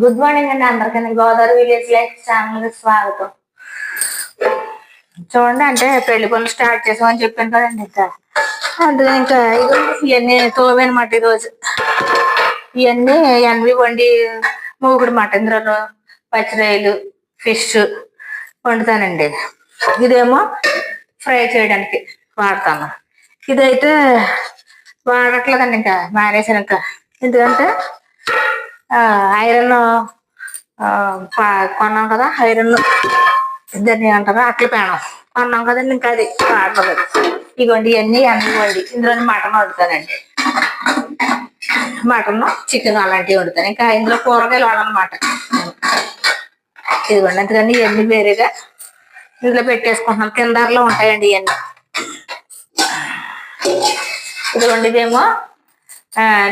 Good morning అండి అందరికీ. Godavari village life channel స్వాగతం. చూడండి అంటే పెళ్ళి పనులు స్టార్ట్ చేసామని చెప్పాను కదండి ఇంకా అంటే ఇంకా ఇవన్నీ ఇవన్నీ తోమేనమాట ఈరోజు ఇవన్నీ ఎన్వి వండి మూగుడు మటంద్రలు పచ్చిరాయలు ఫిష్ వండుతానండి. ఇదేమో ఫ్రై చేయడానికి వాడతాను. ఇదైతే వాడట్లేదండి ఇంకా మానేసాను ఇంకా. ఎందుకంటే ఐరన్ కొన్నాం కదా ఐరన్ దాన్ని అంటారా అట్ల పేణం కొన్నాం కదండి ఇంకా అది వాడలేదు ఇగోండి ఇవన్నీ అన్నీ ఇందులో మటన్ వండుతానండి. మటన్ చికెన్ అలాంటివి వండుతాను. ఇంకా ఇందులో కూరగాయలు వాడనమాట ఇదిగోండి అందుకని ఇవన్నీ వేరేగా ఇందులో పెట్టేసుకుంటున్నాను కిందర్లో ఉంటాయండి ఇవన్నీ. ఇదిగోండి ఇదేమో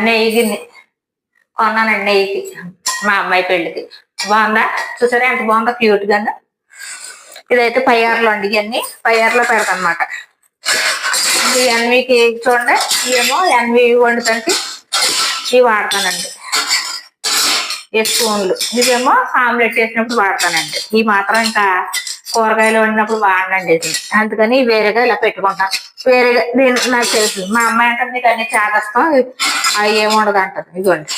నెయ్యి గిన్నె. కొన్నానండి నెయ్యికి మా అమ్మాయి పెళ్ళికి. బాగుందా? చూసారా? ఎంత బాగుందా క్యూట్గా ఇదైతే పయ్యార్లో అండి ఇవన్నీ పయ్యార్లో పెడతాను అనమాట ఈ ఎన్వికి చూడండి. ఇవేమో ఎన్వి వండుతానికి ఇవి వాడతానండి. ఈ స్పూన్లు. ఇవేమో ఆమ్లెట్ చేసినప్పుడు వాడతానండి. ఈ మాత్రం ఇంకా కూరగాయలు వండినప్పుడు వాడనండి ఇది. అందుకని వేరేగా ఇలా పెట్టుకుంటాను. వేరేగా దీని నాకు తెలుసు. మా అమ్మాయి అంటే నీకు అన్ని చాదస్తాం. అవి ఏముండదు అంటారు ఇదిగోండి.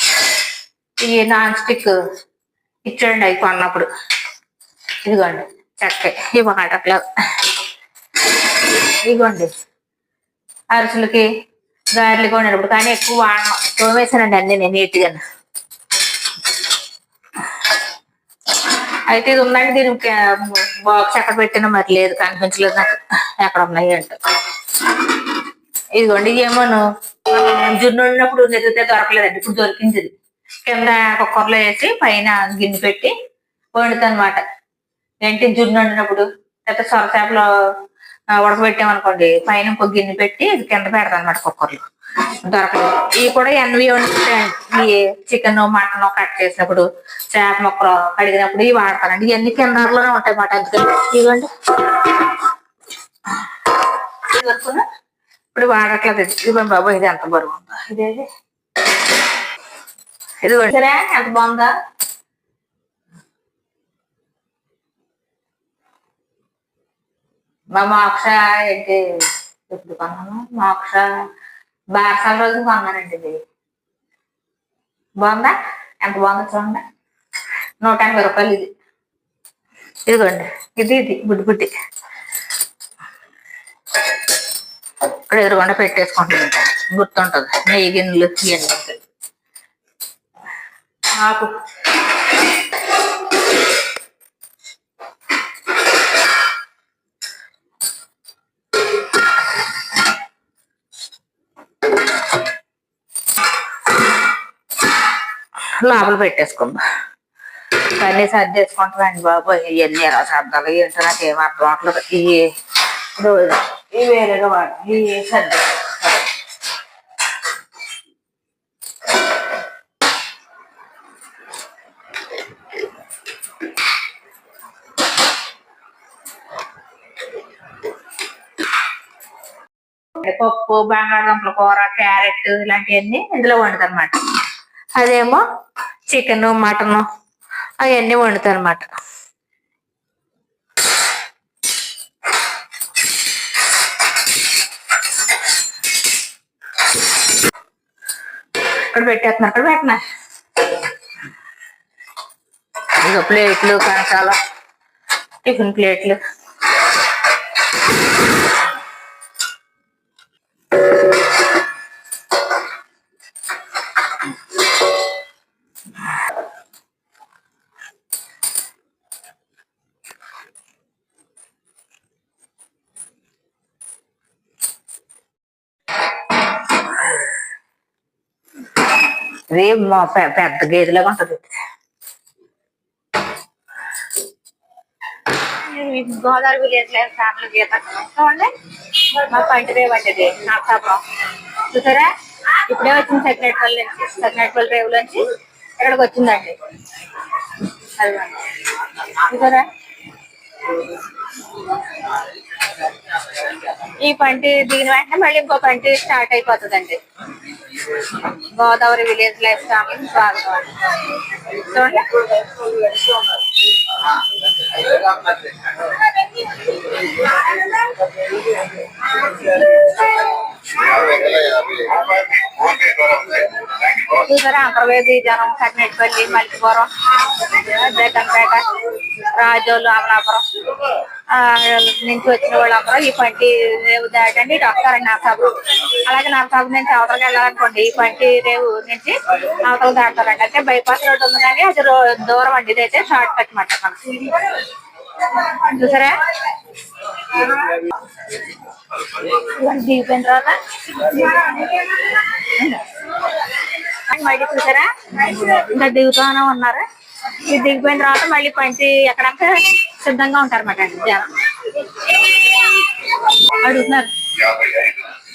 ఈ నాన్ స్టిక్ ఇచ్చేయండి అవి కొన్నప్పుడు ఇదిగోండి చక్క ఈ వాటర్లో. ఇదిగోండి అరుసులకి గారెలు కొనేటప్పుడు కానీ ఎక్కువ వాడను. తోమేసానండి అన్ని నేను నీట్గా. అయితే ఇది ఉందండి దీనికి బాక్స్ ఎక్కడ పెట్టినా మరి లేదు కనిపించలేదు నాకు. ఎక్కడ ఉన్నాయి అంటే. ఇదిగోండి ఏమోను జున్ను ఉన్నప్పుడు నిద్రతే దొరకలేదండి ఇప్పుడు దొరికింది ఇది. కింద కుక్కర్లో వేసి పైన గిన్నె పెట్టి వండుతాను ఏంటి జున్ను వండినప్పుడు లేకపోతే సొరచేపలో ఉడకబెట్టామనుకోండి పైన ఇంకో గిన్నె పెట్టి కింద పెడతాను అనమాట కుక్కర్లో. దొరకదు. ఇవి కూడా ఎన్వి వండుతాయండి చికెన్ మటన్ కట్ చేసినప్పుడు చేప మొక్కలు కడిగినప్పుడు ఇవి వాడతానండి. ఇవన్నీ కిందలోనే ఉంటాయి మాట అందుకని ఇవ్వండి. ఇప్పుడు వాడట్లేదు ఇవ్వండి బాబు ఇది ఎంత బరువు ఉందో. ఇదేది? ఇదిగోండి సరే ఎంత బాగుందా? మా మోక్ష ఏంటి? ఎప్పుడు కొన్నాను? మోక్ష బారసాల రోజు కొన్నానండి ఇది. బాగుందా? ఎంత బాగుందో చూడండి. నూట ఎనభై రూపాయలు ఇది. ఇదిగోండి. ఇది ఇది. బుడ్డి బుడ్డి ఇక్కడ ఎదురుగుండా పెట్టేసుకుంటుంది గుర్తుంటుంది. నెయ్యి గిన్నెలు ఇవన్నీ. ఆకు లోపల పెట్టేసుకుందాం. కానీ సర్ది చేసుకుంటామండి బాబు ఇవన్నీ ఎలా శబ్దాలు ఏంటో నాకు ఏం అర్థం అవ్వట్లేదు ఇవి రోజు ఇవి వేరేగా వాడు. ఇవి సర్ది. పప్పు బంగాళదుంపల కూర క్యారెట్ ఇలాంటివన్నీ ఇందులో వండుతారు అనమాట అదేమో చికెన్ మటన్ అవన్నీ వండుతాను అనమాట ఇక్కడ పెట్టేస్తున్నారు ఇక్కడ పెట్టినా? ఇక ప్లేట్లు కంచాల టిఫిన్ ప్లేట్లు. ఇది మా పెద్ద గేదెలాగా ఉంటది గోదావరి విలేజ్ ఫ్యామిలీ గీత చూడండి. మా పంటదే వంటిది నర్సాపురం చూసారా? ఇప్పుడే వచ్చింది సెక్రటరీ నుంచి సెక్రటరీ రేవు నుంచి ఇక్కడికి వచ్చిందండి. అది చూసారా? ఈ పంటి దీని వెంటనే మళ్ళీ ఇంకో పంటి స్టార్ట్ అయిపోతుందండి. గోదావరి విలేజ్ లైఫ్ ఛానల్ స్వాగతం చూడండి. చూసారా అంతర్వేది జనం కట్టినట్టుపల్లి మల్లిపురం జగన్పేట రాజోలు అమలాపురం. నుంచి వచ్చిన వాళ్ళందరూ ఈ పంటి దాటండి డాక్టర్ వస్తారండి అలాగే నరసాపురం నుంచి అవతలకి వెళ్ళాలనుకోండి. ఈ పంటి రేవు నుంచి అవతల దాటాలండి అంటే బైపాస్ రోడ్ ఉంది కానీ అది దూరం అండి. ఇదైతే షార్ట్ కట్ మాట మనం. చూసారా? దిగిపోయిన తర్వాత మళ్ళీ చూసారా? ఇంకా దిగుతూనే ఉన్నారు. ఇది దిగిపోయిన తర్వాత మళ్ళీ పంచి ఎక్కడంటే సిద్ధంగా ఉంటారు అన్నమాట అండి జనం. అడుగుతున్నారు.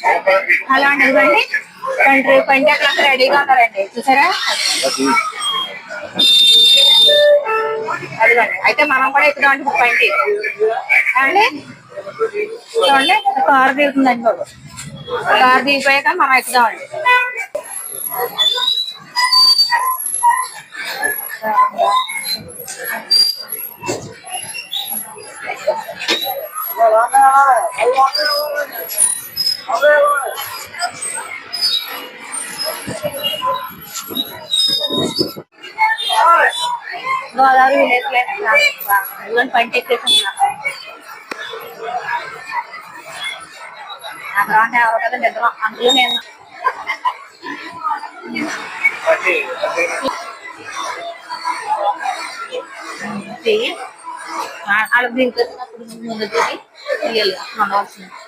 హలో అండి ఇదిగోండి పంటి పంటి అక్కడ రెడీగా ఉన్నారండి. చూసారా? అదిగోండి అయితే మనం కూడా ఇక్కడ ఉంటుంది పంటి అండి చూడండి. కారు దిగుతుందండి బాబు. కారు దిగిపోయాక మనం ఎక్కుదామండి. గోదావరి విలేజ్ లేదు ఇవన్నీ పంట ఎక్కేస్తున్నారు అక్కడ అంటే ఎవరో కదా నిద్ర అందులో నేను చెయ్యి వాళ్ళకి దిగుతున్నప్పుడు ముందు దిగి తీయాలి ఉండవలసింది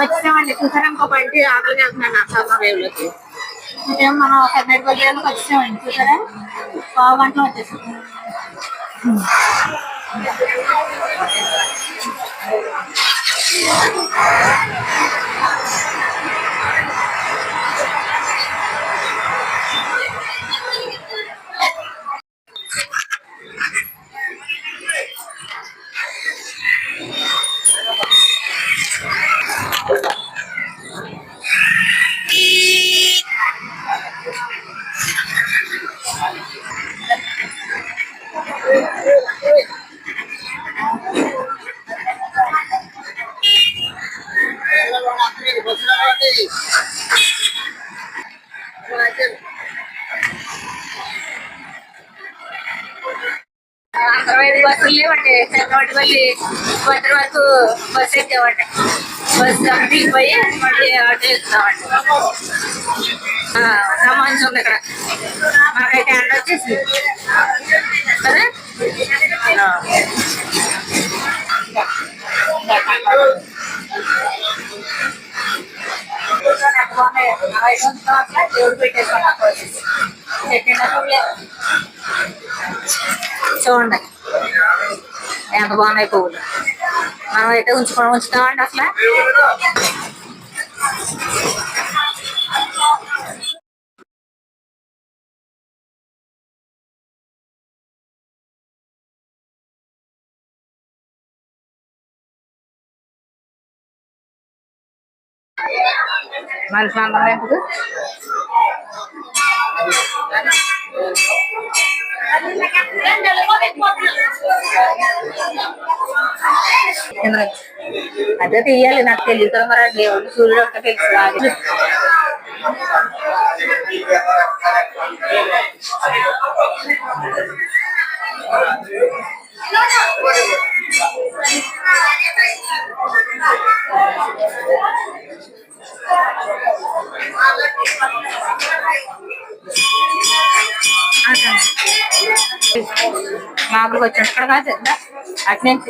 వచ్చామండి చూసారా ఇంకో బండి ఆకలికి వెళ్తున్నాను అసాధన రేవులోకి ఇదేం మనం కర్ణాటక రేవులోకి వచ్చామండి చూసారా పావు గంటలో మళ్ళీ భద్ర వరకు బస్సు ఎక్కామండి బస్సు పోయి మళ్ళీ ఆటో ఎక్కుతామండి. సమాన్స్ ఉంది ఇక్కడ. మాకైతే ఎండ వచ్చేసింది. కదా దేవుడు పెట్టేసుకున్నాం చూడండి. ఎంత బాగున్నాయి పువ్వులు మనం అయితే ఉంచుకొని ఉంచుతామండి అసలు మనిషి అందరం ఎందుకు ఇందులో అదే తీయాలి నాకు తెలియదు కదా మరి దేవుడు సూర్యుడు ఒకటే తెలుసు రాదు మామూలుగా వచ్చి ఇక్కడ కాదు అటు నుంచి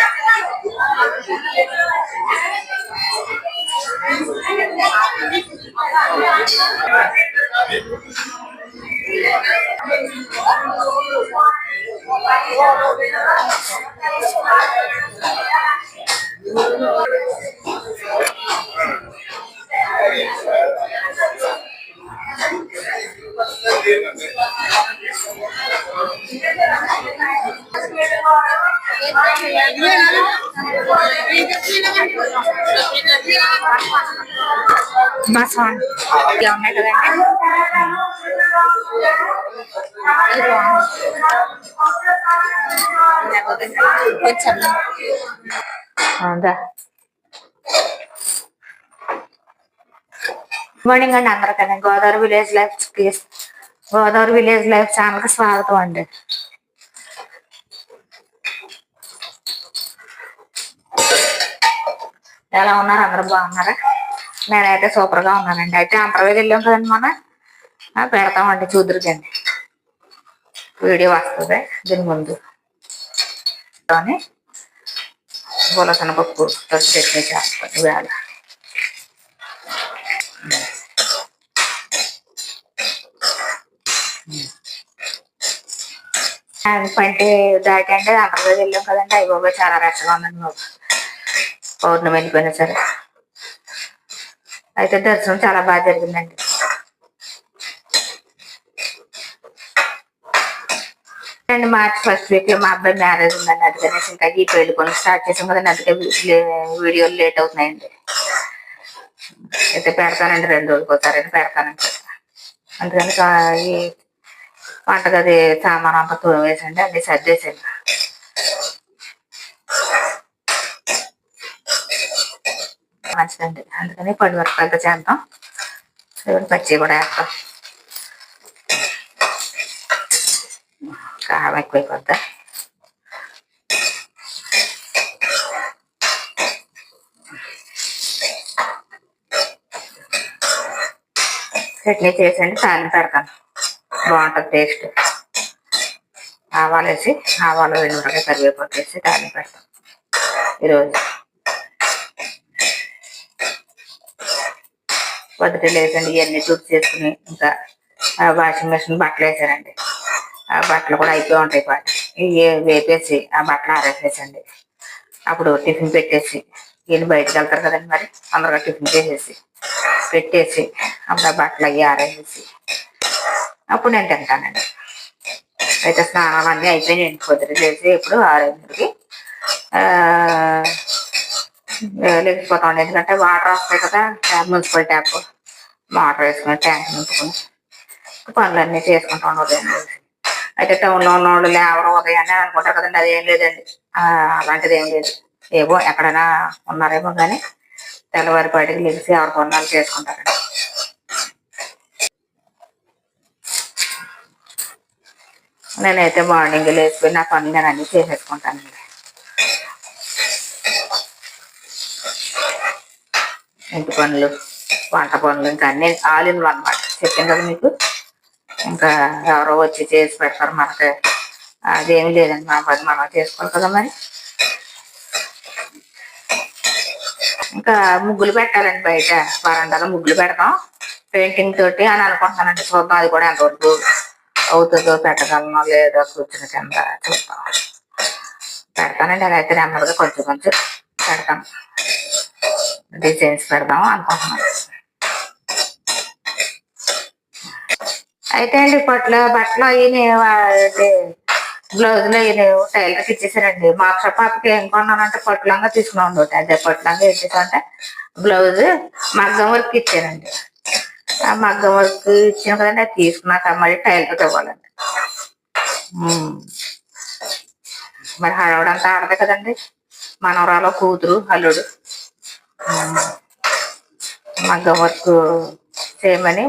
Gracias. మా సాంగ్ ఇలా ఉన్నాయి కదండి ఇది బాగుంది. లేకపోతే కొంచెం అవుదా మార్నింగ్ అండి అందరికీ గోదావరి విలేజ్ లైఫ్కి గోదావరి విలేజ్ లైఫ్ ఛానల్కి స్వాగతం అండి ఎలా ఉన్నారు అందరూ బాగున్నారా నేనైతే సూపర్గా ఉన్నానండి అయితే అంతర్వేది వెళ్ళాం కదండి మన ఆ, పెడతామండి చూదురుకండి వీడియో వస్తుంది దీని ముందు అని పులసనపప్పు చట్నీ చేస్తాను ఇవాళ అది పంటే దాటి అంటే అక్కడికి వెళ్ళాం కదండి అయ్యి బాబా చాలా రష్గా ఉందండి బాబు పౌర్ణమి వెళ్ళిపోయినా సరే. అయితే దర్శనం చాలా బాగా జరిగిందండి. అండ్ మార్చ్ ఫస్ట్ వీక్లో మా అబ్బాయి మ్యారేజ్ ఉందండి అందుకనే ఇంకా ఈ పెళ్ళి కొన్ని స్టార్ట్ చేసాం కదండి అందుకే వీడియోలు లేట్ అవుతున్నాయండి. అయితే పెడతానండి రెండు రోజులు పోతారండి పెడతానండి. అందుకని ఈ వంటగది సామాన్ అంతా తోమేసండి అన్ని సర్దేసండి మంచిదండి. అందుకని పది వరకాయలతో చేద్దాం. దేవుని పచ్చి కూడా వేస్తాం కారం ఎక్కువైపోద్దా? చట్నీ చేసండి తాలింపు పెడతాను. బాగుంటుంది టేస్ట్. ఆవాలు వేసి ఆవాలు వెనుమిరకాయ కరివేపాకు వేసి తాలింపు పెడతాం ఈరోజు. పొద్దుట లేచండి ఇవన్నీ చూసి చేసుకుని ఇంకా వాషింగ్ మెషిన్ బట్టలు వేసారండి ఆ బట్టలు కూడా అయిపోయి ఉంటాయి పాట ఇవి వేపేసి ఆ బట్టలు ఆరేసేసండి. అప్పుడు టిఫిన్ పెట్టేసి వీళ్ళు బయటకు వెళ్తారు కదండి మరి తొందరగా టిఫిన్ చేసేసి పెట్టేసి అప్పుడు ఆ బట్టలు అవి ఆరేసేసి అప్పుడు నేను తింటానండి. అయితే స్నానాలు అన్నీ అయిపోయినాయండి పొద్దున చేసి ఇప్పుడు ఆరేందుకి లేకపోతాం ఎందుకంటే వాటర్ వస్తాయి కదా ట్యాప్ మున్సిపల్ ట్యాప్. వాటర్ వేసుకుని ట్యాంక్ నింపుకుని పనులన్నీ చేసుకుంటాం ఉదయం అయితే టౌన్లో ఉన్న వాళ్ళు లేవరు ఉదయాన్నే అనుకుంటారు కదండి అదేం లేదండి. అలాంటిది ఏం లేదు. ఏవో ఎక్కడైనా ఉన్నారేమో కానీ తెల్లవారి పాటికి లేచి ఎవరి పనులు చేసుకుంటారండి. నేనైతే మార్నింగ్ లేచిపోయి నా పనులు నేను అన్ని చేసేసుకుంటానండి. ఇంటి పనులు వంట పనులు ఇంకా అన్ని ఆల్ ఇన్ వన్ అనమాట చెప్పాను కదా మీకు? ఇంకా ఎవరో వచ్చి చేసి పెడతారు మనకి. అదేమీ లేదండి మన పది మనం చేసుకోవాలి కదా మరి. ఇంకా ముగ్గులు పెట్టాలండి బయట వరండాలో ముగ్గులు పెడతాం. పెయింటింగ్ తోటి అని అనుకుంటానండి చూద్దాం అది కూడా ఎంతవరకు అవుతుందో పెట్టగలనో లేదో కూర్చుని కింద చూద్దాం. పెడతానండి అలా అయితే నెమ్మదిగా కొంచెం కొంచెం పెడతాం. డిజైన్స్ పెడదాం అనుకుంటున్నాను. అయితే అండి పట్ల బట్టలు అవి బ్లౌజులు అవి టైలర్కి ఇచ్చేసారండి. మా అక్షర పాపకి ఏం కొన్నానంటే పట్టులంగా తీసుకున్నాను ఒకటి అదే పట్టులంగా ఏంటంటే బ్లౌజ్ మగ్గం వర్క్ ఇచ్చారండి ఆ మగ్గం వర్క్ ఇచ్చాను కదండి అది తీసుకున్నాక మళ్ళీ టైలర్కి ఇవ్వాలండి. మరి హడవడంతా ఆడదే కదండి. మనవరాలో కూతురు అల్లుడు. మగ్గం వర్క్ చేయమని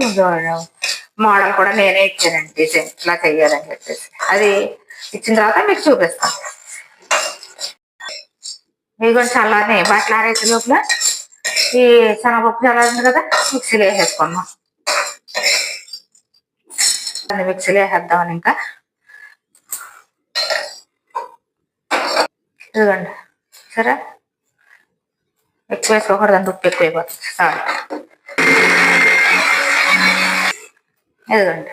మోడల్ కూడా నేనే ఇచ్చానండి డిజైన్ ఇట్లా చెయ్యాలని చెప్పేసి. అది ఇచ్చిన తర్వాత మీకు చూపిస్తాను. ఇవి కూడా చల్లారి బట్టలు ఆరేసే లోపల ఈ శనగపప్పు చల్లారింది కదా మిక్సీలో వేసేసుకున్నాం దాన్ని మిక్సీలో వేసేద్దామని ఇంకా. ఇదిగోండి. సరే? ఎక్కువ వేసుకోకూడదు అంత ఉప్పు ఎక్కువ అయిపోతుంది సాల్ట్ ఇదిగోండి.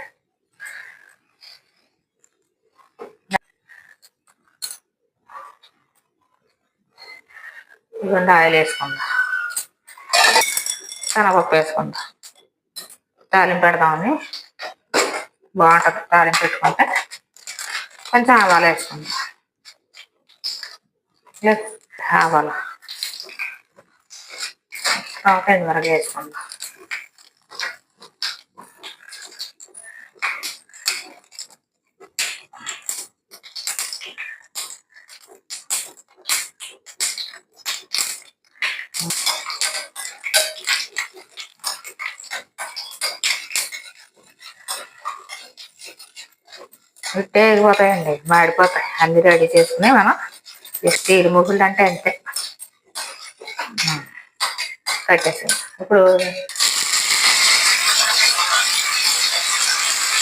ఇదిగోండి ఆయిల్ వేసుకుందాం. శనగపప్పు వేసుకుందాం. తాలింపు పెడదామని బాగుంటుంది తాలింపు పెట్టుకుంటే. కొంచెం ఆవాలు వేసుకుందాం. లేదు, ఆవాలు. తర్వాత వరకు వేసుకుందాం. ఇట్టే మాడిపోతాయి. అన్ని రెడీ చేసుకుని మనం ఈ స్టీల్ ముగ్గులు అంటే అంతే. కట్టేసాను ఇప్పుడు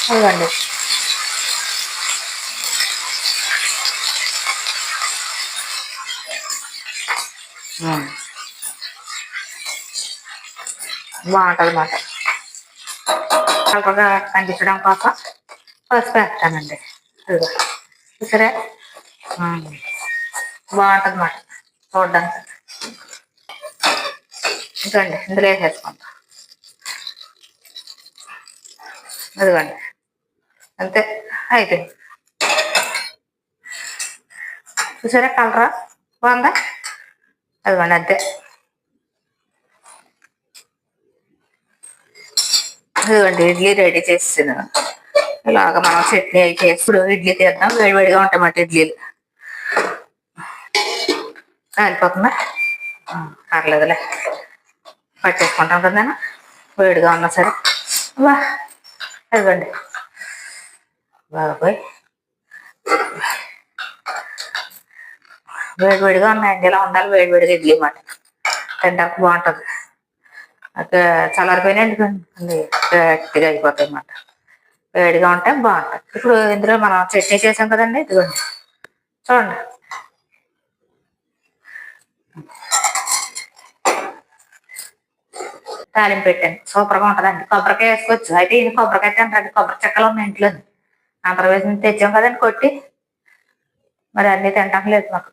ఇవ్వండి. ఉమ్. బాగుంటుంది అన్నమాట కలపగా కనిపించడం కోసం పసుపు వేస్తానండి. ఇదిగో. చూసారా? ఉమ్. బాగుంటుంది అన్నమాట చూడడానికి. ఇదిగోండి ఇందులో వేసేసుకుంటాం అదిగోండి. అంతే అయితే చూసారా కలరా? బాగుందా? అదిగోండి అంతే. ఇదిగోండి ఇడ్లీ రెడీ చేసాను ఇలాగ మనం చట్నీ అయితే చేసి ఇప్పుడు ఇడ్లీ తీద్దాం వేడివేడిగా ఉంటాయన్నమాట ఇడ్లీలు. కాలిపోతుందా పర్లేదులే. పట్టేసుకుంటాం కదా వేడిగా ఉన్నా సరే. వా ఇదిగోండి బాబాయ్. వేడివేడిగా ఉన్నాయండి ఇలా ఉండాలి? వేడివేడిగా ఇడ్లీ మాట తింటానికి బాగుంటుంది. అక్కడ చల్లారిపోయినా ఎందుకండి గట్టిగా అయిపోతాయి అన్నమాట. వేడిగా ఉంటే బాగుంటుంది. ఇప్పుడు ఇందులో మనం చట్నీ చేసాం కదండి ఇదిగోండి. చూడండి. తాలింపు పెట్టాను. సూపర్గా ఉంటుందండి. కొబ్బరికాయ వేసుకోవచ్చు. అయితే ఇది కొబ్బరికాయ తింటారండి కొబ్బరి చెక్కలు ఉన్నాయి ఇంట్లో అంతర్వేసి తెచ్చాం కదండి కొట్టి. మరి అన్ని తింటాం లేదు మాకు.